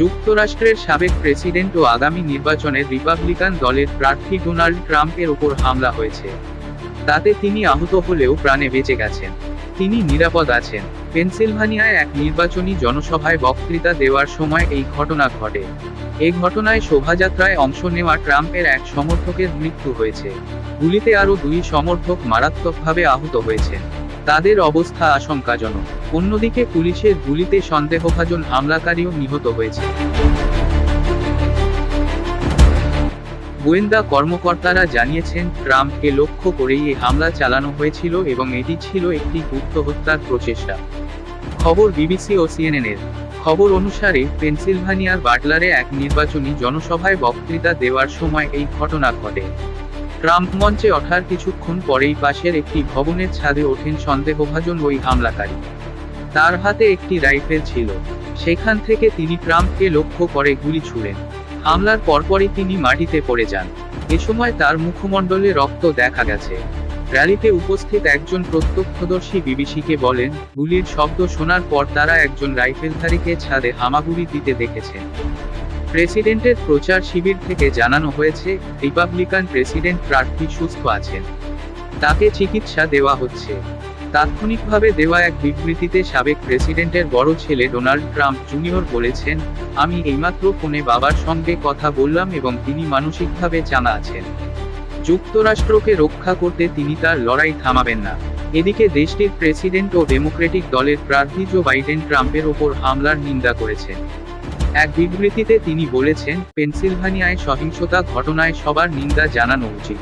যুক্তরাষ্ট্রের সাবেক প্রেসিডেন্ট ও আগামী নির্বাচনের রিপাবলিকান দলের প্রার্থী ডোনাল্ড ট্রাম্পের ওপর হামলা হয়েছে। তাতে তিনি আহত হলেও প্রাণে বেঁচে গেছেন। তিনি নিরাপদ আছেন। পেনসিলভানিয়ায় এক নির্বাচনী জনসভায় বক্তৃতা দেওয়ার সময় এই ঘটনা ঘটে। এ ঘটনায় শোভাযাত্রায় অংশ নেওয়া ট্রাম্পের এক সমর্থকের মৃত্যু হয়েছে। গুলিতে আরও দুই সমর্থক মারাত্মকভাবে আহত হয়েছেন। তাদের অবস্থা আশঙ্কাজনক। অন্যদিকে পুলিশের গুলিতে সন্দেহভাজন হামলাকারীও নিহত হয়েছে। গোয়েন্দা কর্মকর্তারা জানিয়েছেন, ট্রাম্পকে লক্ষ্য করেই এই হামলা চালানো হয়েছিল এবং এটি ছিল একটি গুপ্ত হত্যার প্রচেষ্টা। খবর বিবিসি ও সিএনএনের। খবর অনুসারে, পেনসিলভানিয়ার বাটলারে এক নির্বাচনী জনসভায় বক্তৃতা দেওয়ার সময় এই ঘটনা ঘটে। ট্রাম্প মঞ্চে ওঠার কিছুক্ষণ পরেই পাশের একটি ভবনের ছাদে ওঠেন সন্দেহভাজন ওই হামলাকারী। তার হাতে একটি রাইফেল ছিল। সেখান থেকে তিনি ট্রাম্পকে লক্ষ্য করে গুলি ছুড়েন। হামলার পরপরই তিনি মাটিতে পড়ে যান। এ সময় তার মুখমণ্ডলে রক্ত দেখা গেছে। র্যালিতে উপস্থিত একজন প্রত্যক্ষদর্শী বিবিসিকে বলেন, গুলির শব্দ শোনার পর তারা একজন রাইফেলধারীকে ছাদে হামাগুড়ি দিতে দেখেছেন প্রেসিডেন্টের প্রচার শিবির থেকে জানানো হয়েছে, রিপাবলিকান প্রেসিডেন্ট প্রার্থী সুস্থ আছেন। তাকে চিকিৎসা দেওয়া হচ্ছে। তাৎক্ষণিকভাবে দেওয়া এক বিবৃতিতে সাবেক প্রেসিডেন্টের বড় ছেলে ডোনাল্ড ট্রাম্প জুনিয়র বলেছেন, আমি এইমাত্র ফোনে বাবার সঙ্গে কথা বললাম এবং তিনি মানসিকভাবে জানা আছেন। যুক্তরাষ্ট্রকে রক্ষা করতে তিনি তার লড়াই থামাবেন না। এদিকে দেশটির প্রেসিডেন্ট ও ডেমোক্রেটিক দলের প্রার্থী জো বাইডেন ট্রাম্পের ওপর হামলার নিন্দা করেছেন। এক বিবৃতিতে তিনি বলেছেন পেনসিলভানিয়ায় সহিংসতা ঘটনায় সবার নিন্দা জানানো উচিত।